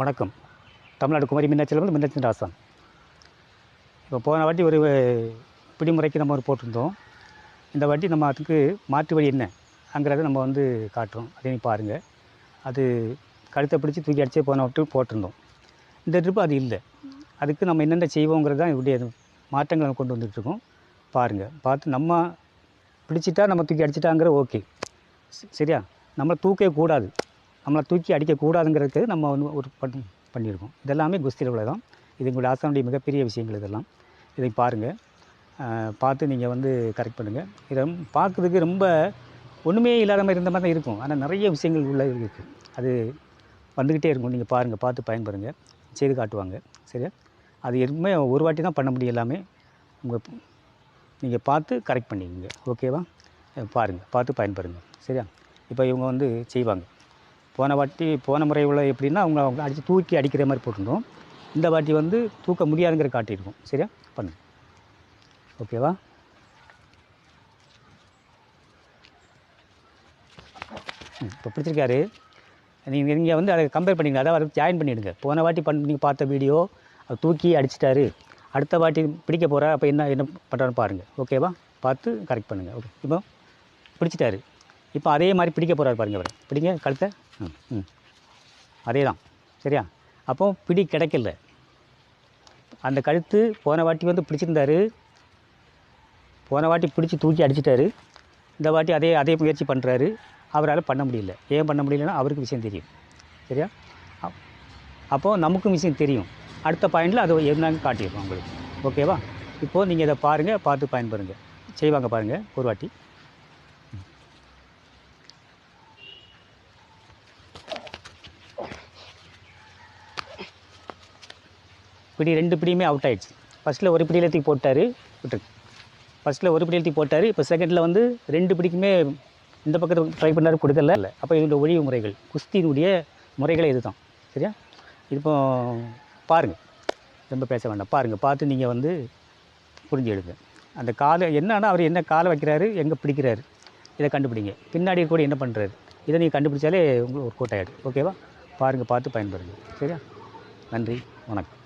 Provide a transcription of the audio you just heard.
வணக்கம். தமிழ்நாடு குமரி மின்னாச்சல் வந்து ராசன் இப்போ போன வாட்டி ஒரு பிடிமுறைக்கு நம்ம ஒரு போட்டிருந்தோம். இந்த வாட்டி நம்ம அதுக்கு மாற்று வழி என்னங்கிறத நம்ம வந்து காட்டுறோம். அதையும் பாருங்கள் அது கழுத்தை பிடிச்சி தூக்கி அடிச்சே போன வாட்டி போட்டிருந்தோம். இந்த ட்ரிப்பு அது இல்லை. அதுக்கு நம்ம என்னென்ன செய்வோங்கிறது தான் இப்படி மாற்றங்கள் மாற்றங்களை கொண்டு வந்துட்டுருக்கோம் பாருங்கள் பார்த்து நம்ம பிடிச்சிட்டா நம்ம தூக்கி அடிச்சிட்டாங்கிற ஓகே. சரியா? நம்மளை தூக்கவே கூடாது. நம்மளை தூக்கி அடிக்கக்கூடாதுங்கிறதுக்கு நம்ம வந்து ஒரு பண் பண்ணியிருக்கோம். இதெல்லாமே குஸ்தியில் உள்ள தான். இது எங்களுடைய ஆசானுடைய மிகப்பெரிய விஷயங்கள் இதெல்லாம். இதை பாருங்கள் பார்த்து நீங்கள் வந்து கரெக்ட் பண்ணுங்கள் இதை பார்க்குறதுக்கு ரொம்ப ஒன்றுமே இல்லாத மாதிரி இருந்த மாதிரி தான் இருக்கும். ஆனால் நிறைய விஷயங்கள் உள்ள இருக்குது அது வந்துக்கிட்டே இருக்கும். நீங்கள் பாருங்கள் பார்த்து பயன்பெறுங்க செய்து காட்டுவாங்க. சரியா? அது எதுவுமே ஒரு வாட்டி தான் பண்ண முடியும் எல்லாமே. உங்கள் நீங்கள் பார்த்து கரெக்ட் பண்ணிக்கோங்க. ஓகேவா? பாருங்கள் பார்த்து பயன்பெறுங்க சரியா? இப்போ இவங்க வந்து செய்வாங்க. போன வாட்டி போன முறை உள்ள எப்படின்னா அவங்க அவங்க அடித்து தூக்கி அடிக்கிற மாதிரி போட்டிருந்தோம். இந்த வாட்டி வந்து தூக்க முடியாதுங்கிற காட்டியிருக்கோம். சரியா? பண்ணு ஓகேவா? ம், இப்போ பிடிச்சிருக்காரு. நீங்கள் நீங்கள் வந்து அதை கம்பேர் பண்ணிடுங்க. அதாவது ஜாயின் பண்ணிவிடுங்க போன வாட்டி பண்ணி நீங்கள் பார்த்த வீடியோ அதை தூக்கி அடிச்சிட்டாரு. அடுத்த வாட்டி பிடிக்க போகிறா அப்போ என்ன என்ன பண்ணுறான்னு பாருங்கள் ஓகேவா? பார்த்து கரெக்ட் பண்ணுங்கள் ஓகே. இப்போ பிடிச்சிட்டாரு. இப்போ அதே மாதிரி பிடிக்க போகிறாரு பாருங்க அவர் பிடிங்க கழுத்தை. ம். ம். அதே தான் சரியா? அப்போ பிடி கிடைக்கல. அந்த கழுத்து போன வாட்டி வந்து பிடிச்சிருந்தாரு. போன வாட்டி பிடிச்சி தூக்கி அடிச்சிட்டாரு. இந்த வாட்டி அதே அதே முயற்சி பண்ணுறாரு அவரால் பண்ண முடியல. ஏன் பண்ண முடியலன்னா அவருக்கு விஷயம் தெரியும். சரியா? அப்- அப்போது நமக்கும் விஷயம் தெரியும். அடுத்த பாயிண்டில் அது என்னன்னு காட்டியிருக்கோம் உங்களுக்கு. ஓகேவா? இப்போது நீங்கள் இதை பாருங்கள் பார்த்து பயன்பெறுங்க. செய்வாங்க பாருங்கள் ஒரு வாட்டி. பிடி ரெண்டு பிடியுமே அவுட் ஆயிடுச்சு. ஃபஸ்ட்டில் ஒரு பிடியில் தூக்கி போட்டார் விட்டுருக்கு ஃபஸ்ட்டில் ஒரு பிடியில் தூக்கி போட்டார் இப்போ செகண்டில் வந்து ரெண்டு பிடிக்குமே இந்த பக்கத்தில் ட்ரை பண்ணார் கொடுக்கல. இல்லை அப்போ இதோட ஒழிவு முறைகள் குஸ்தியினுடைய முறைகளே இதுதான். சரியா? இப்போ பாருங்கள் ரொம்ப பேச வேண்டாம். பாருங்கள் பார்த்து நீங்கள் வந்து புரிஞ்சு எடுங்க அந்த காலை என்னன்னா அவர் என்ன காலை வைக்கிறாரு எங்கே பிடிக்கிறாரு இதை கண்டுபிடிங்க. பின்னாடி கூட என்ன பண்ணுறாரு இதை நீங்கள் கண்டுபிடிச்சாலே உங்களுக்கு ஒரு கோட்டாயிடும் ஓகேவா பாருங்கள் பார்த்து பயன்படுங்க. சரியா? நன்றி. வணக்கம்.